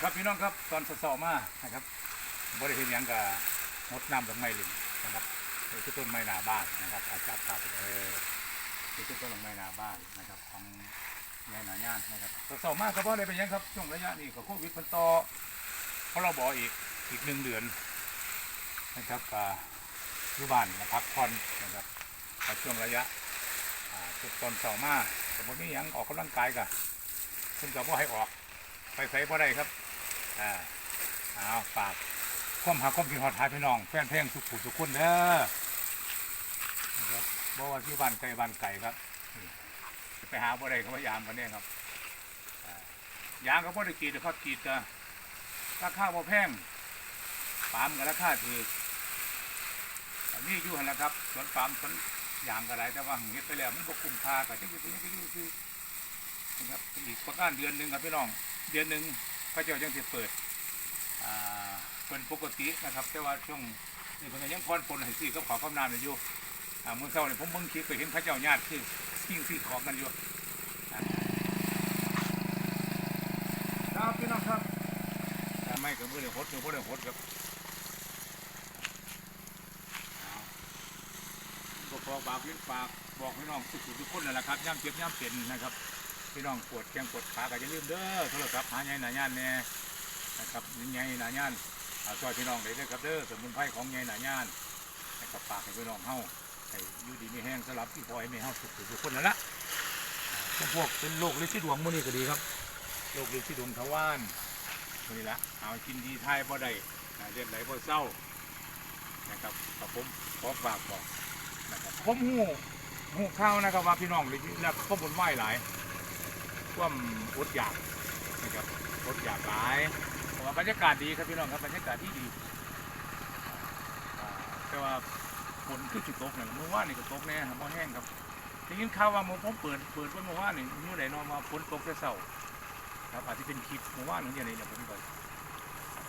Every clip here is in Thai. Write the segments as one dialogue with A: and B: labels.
A: ครับพี่น้องครับตอนสอบๆมานะครับบริเวณยังกับงดน้ำดอกไม้ลินนะครับนี่คือต้นไม้หนาบ้านนะครับ อาจับภาพไปเออนี่คือต้นไม้หนาบ้านนะครับของแม่หนาย่านนะครับสอบๆมาก็เพราะอะไรเป็นยังครับช่วงระยะนี้ก็โควิดมันต่อเพราะเราบอกอีกอีกหนึ่งเดือนนะครับอ่าอยู่บ้านมาพักผ่อนนะครับในช่วงระยะตอนสอบมาสมมตินี่ยังออกกำลังกายกันซึ่งก็บ่ให้ออก ไปใส่บ่ได้ครับ อ่าเอาฝากความหาความคิดฮอดหาพี่น้องแฟนเพลงสุขุสุขุนเด้อนะครับบว่าที่บ้านไกลบ้านไกลครับนี่ไปหาบ่ได้ก็พยายามกันเนี่ยครับอ่ายางก็บ่ได้กรีดแต่เขากรีดก็ราคาบ่แพงปาล์มก็ราคาถูกอันนี้อยู่หันแหละครับสวนปาล์มสวนยางก็ได้แต่ว่าเฮ็ดไปแล้วมันบ่คุ้มค่าก็จังสิเป็นจังซี่คือนะครับอีกประมาณเดือนหนึ่งครับพี่น้องเดือนหนึ่ง พระเจ้ายังจะเปิดเป็นปกตินะครับแต่ว่าช่วงนี่ผมก็ยังพรปนให้ซี่ก็ขอความนานอยู่เมื่อเช้าเนี่ยผมเบิ่งคลิปไปเห็นพระเจ้าญาติคือสิ่งที่ของกันอยู่อ่าครับพี่น้องครับแต่ไม่กับมือเดือดหดมือมือเดือดหดครับเอก็ขอฝากเลี้ยงฝากบอกพี่น้องทุกๆทุกคนนั่นแหละครับย่ำเจ็บย่ำเป็นนะครับ พี่น้องปวดแข้งปวดขาก็อย่าลืมเด้อโทรศัพท์หาใหญ่หนาย่านแน่นะครับใหญ่หนาย่านเอาช่วยพี่น้องได้เด้อครับเด้อสมุนไพรของใหญ่หนาย่านนะครับปากให้พี่น้องเฮาให้อยู่ดีไมีแห้งสลับที่พอให้ไม่เฮาสุขทุกคนนั่นละพวกเป็นโรคลินที่ดวงมื้อนี้ก็ดีครับโรคลินที่ดวงทวารมื้อนี้ละเอากินดีทายบ่ได้เลือดไหลบ่เศร้านะครับกับผมขอฝากบอกนะครับผมหูหูข้าวนะครับว่าพี่น้องเลยรับข้อมูลไหวหลาย ความอดอยากนะครับอดอยากหลายแต่ว่าบรรยากาศดีครับพี่น้องครับบรรยากาศที่ดีแต่ว่าฝนคือจุดตกนะเมื่อวานนี่ก็ตกแน่ครับบ่แห้งครับได้ยินข่าวว่าหมผมเปิดเปิดวันเมื่อวานนี่มื้อใดเนอนมาฝนตกแต่เช้าครับอาจจะเป็นคลิปเมื่อวานหรืออย่างไรเนี่ยผมก็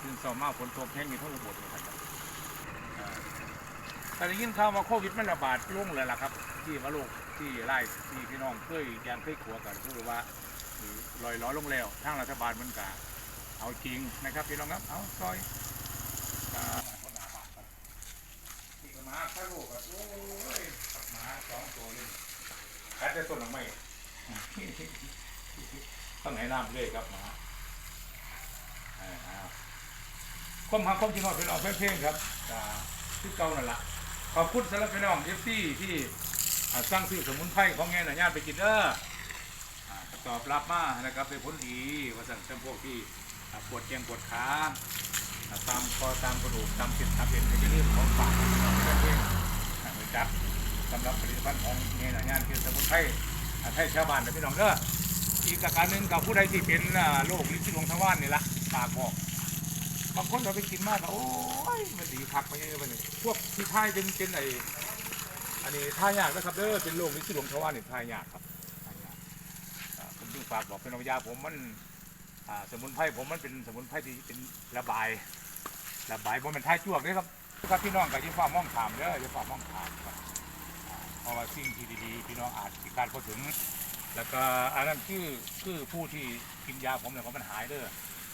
A: ตื่นเช้ามาฝนตกแห้งอยู่ทั้งอุบลเลยครับแต่ได้ยินข่าวว่าโควิดมันระบาดลงเลยล่ะครับ ที่มาโลกที่ไร่ที่พี่น้องเคยยางเคยขัวกันคือว่าือลอยล้อลงแล้วทางรัฐบาลมันกะเอาจริงนะครับพี่น้องครับเอาซอยที่กมาข้าลูกกับโอ้ยหมาสองตัวเลยกัดได้ต้นหรือไม่ต้องให้น้ำเลยครับหมาอ่าเอาคมหาคมจริงของพี่น้องเพ่งๆครับอ่าที่เก่านั่นแหละขอบคุณสำหรับพี่น้องเอฟซีที่สร้างซื้อสมุนไพรของแง่หน่ะญาติไปกินเด้อ ตอบรับมานะครับเป็นผลดีว่าสั่งจำพวกที่ปวดแขนปวดขาตามคอตามกระดูกตามเส้นตามเอ็นก็จะเรื่องของฝากของแม่เองอ่าไปจับสำหรับผลิตภัณฑ์ของเงี้ยหน่อยงานคือสมุนไพรไทยชาวบ้านนะพี่น้องเด้ออีกประการหนึ่งกับผู้ใดที่เป็นโรคลิ้นที่ลงทวารนี่ละปากบอกบางคนเราไปกินมากก็โอ้ยมันดีคักไปยังไปเลยพวกที่ทายเป็นเป็นไออันนี้ทายยากนะครับเด้อเป็นโรคลิ้นที่ลงทวารนี่ทายยากครับทายยาก อ่าผมจึง ฝากบอกเป็นยาผมมันสมุนไพรผมมันเป็นสมุนไพรที่เป็นระบาย ระบายผมเป็นท้ายจวกเลยครับครับพี่น้องกับยี่ฟ้ามองถามเด้อยี่ฟ้ามองถามครับอ่าเพราะว่าสิ่งที่ดีๆพี่น้องอาจสิการพอถึง แล้วก็อันนั้นคือคือผู้ที่กินยาผมเนี่ยมันหายเด้อ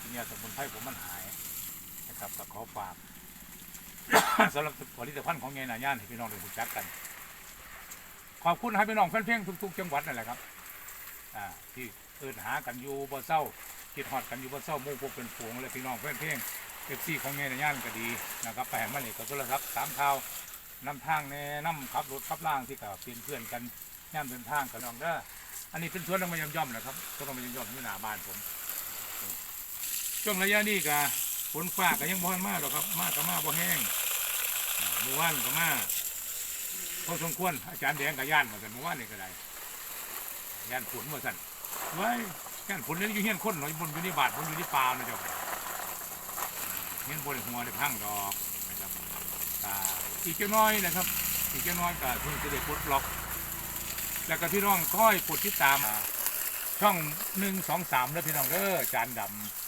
A: กินยาสมุนไพรผมมันหายนะครับก็ขอฝากสำหรับผลิตภัณฑ์ของเงหนาย่านให้พี่น้องได้รู้จักกัน ขอบคุณให้พี่น้องแฟนเพลงทุกๆจังหวัดนั่นแหละครับที่ เอินหากันอยู่บ่เศร้าคิดฮอดกันอยู่บ่เศร้ามู่พวกเป็นฝูงและพี่น้องเพื่อนเพ่งเอฟซีของเงี้ยในย่านก็ดีนะครับไปแห่งมันนี่ก็โทรศัพท์สามข่าวนำทางแนะนำขับรถขับล่างที่กับเป็นเพื่อนกันย่ามเดินทางกันน้องเด้ออันนี้เป็นสวนลงมายย่อมๆนะครับสวนลงมายย่อมๆที่หน้าบ้านผมช่วงระยะนี้ก็ฝนฟ้าก็ยังบ่ทันมากหรอกครับ มากก็มากบ่แห้งอ่าเมื่อวานก็มาพอสมควรอาจารย์แดงกับย่านเหมือนกันเมื่อวานนี่ก็ได้ย่านฝนมาสั่น ไว้ย่านฝนนี่อยู่เฮียนคนหน่อยบนอยู่ในบาทบนอยู่ในป่านะเจ้าเฮียนบนหัวในพังดอกนะครับอ่าอีกเจ้าน้อยนะครับ อีกเจ้าน้อยก็เพิ่งจะได้ปลดล็อก แล้วก็พี่น้องค่อยกดติดตามาช่องหนึ่งสองสามแล้วพี่น้องเด้อจานด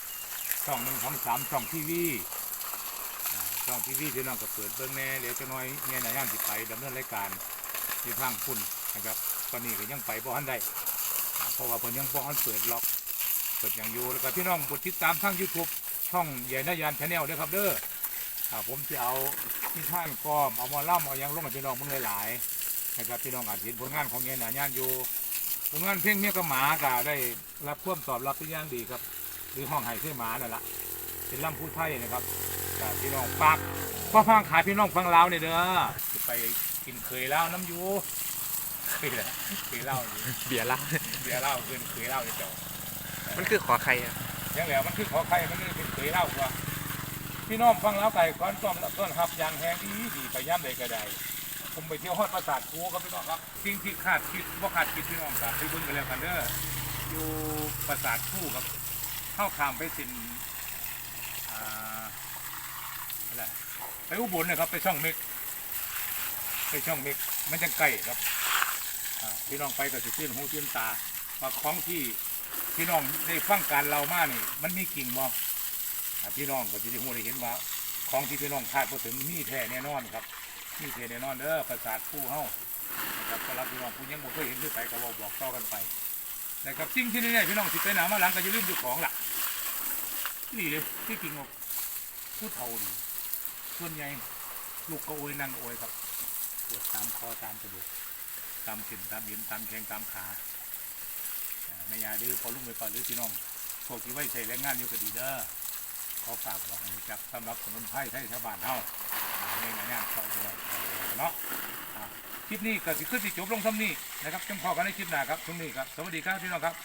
A: ำช่องหนึ่งสองสามช่องทีวีช่องทีวีพี่น้องก็เปิดเบิ้งแน่เดี๋ยวเจ้น้อยเนี่ยนายย่านติไปดำเนินรายการที่พังพุ่นนะครับตอนนี้ก็ยังไปบ่ทันได้ เพราะว่าเพิ่นยังบ่ทันเปิดล็อกสดอย่างอยู่แล้วก็พี่น้องกดติดตามทาง YouTube ช่องใหญ่นายานชาแนลด้วยครับเด้ออผมจะเอาที่ท่านกอมเอามาล่ำเอายังลงให้พี่น้องมึงหลายๆนะครับพี่น้องอาจเห็นผลงานของใหญ่นายานอยู่ผลงานเพลงเมียกับหมาก็ได้รับความตอบรับเป็นอย่างดีครับ หรือห้องไห้เสื้อหมานั่นแหละเป็นล่ำพูดไทยนะครับพี่น้องฝากพ่อฟังขายพี่น้องฟังลาวเนี่ยเด้อไปกินเคยเล่าวน้ำยู คยแหละเคยเล่าวอยู่
B: เบียร์ละ
A: เบียร์เหล้าคือเคยเหล้าเจ้า
B: มันคือขอใครอะ
A: อย่างแล้วมันคือขอใครมันเลยเป็นเคยเหล้ากว่าพี่น้องฟังแล้วไก่ก้อนต้อมรับต้นหับยางแห้งดีดีไปย่ำเลยก็ได้ผมไปเที่ยวฮอดปราสาทครูครับพี่น้องครับสิ่งที่ขาดคิดว่าขาดคิดพี่น้องครับไปเบิ่งกันแล้วกันเด้ออยู่ปราสาทครูครับ เข้าขามไปสินอ่าอะไรไปอุบลนะครับไปช่องเมกไปช่องเมกมันจะไกลครับ อ่าพี่น้องไปก็สิตื้นหูตื้นตาว่าของที่พี่น้องได้ฟังการเรามานี่ มันมีกิ่งมองพี่น้องก็จะได้หูได้เห็นว่า ของที่พี่น้องคาดบ่ถึงมีแท้แน่นอนครับมีแท้แน่นอนเด้อประสาทผู้เฮานะครับสำหรับพี่น้องผู้ยังบ่เคยเห็นคือไปก็บอกบอกต่อกันไปนะครับสิ่งที่นี่พี่น้องสิไปหนามาหลังก็จะลืมอยู่ของล่ะนี่เลยที่กิ่งของผู้เฒ่านี่ส่วนใหญ่ลูกก็โอยนั่งโอยครับปวดตามคอตามกระดูก ตามเส้นตามเอ็นตามแขงตามขาไม่ยาดื้อพอลุงไปก่อนหรือพี่น้องพวกที่ไว้ใช้แรงงานอยู่ก็ดีเด้อขอฝากบอกจับสำหรับสมุนไพรไทยชาวบ้านเฮาอ่าในงานงานซอยพี่น้องเนาะคลิปนี้ก็สิขึ้นสิจบลงทำนี้นะครับจังพอกันในคลิปหน้าครับช่วงนี้ครับสวัสดีครับพี่น้องครับ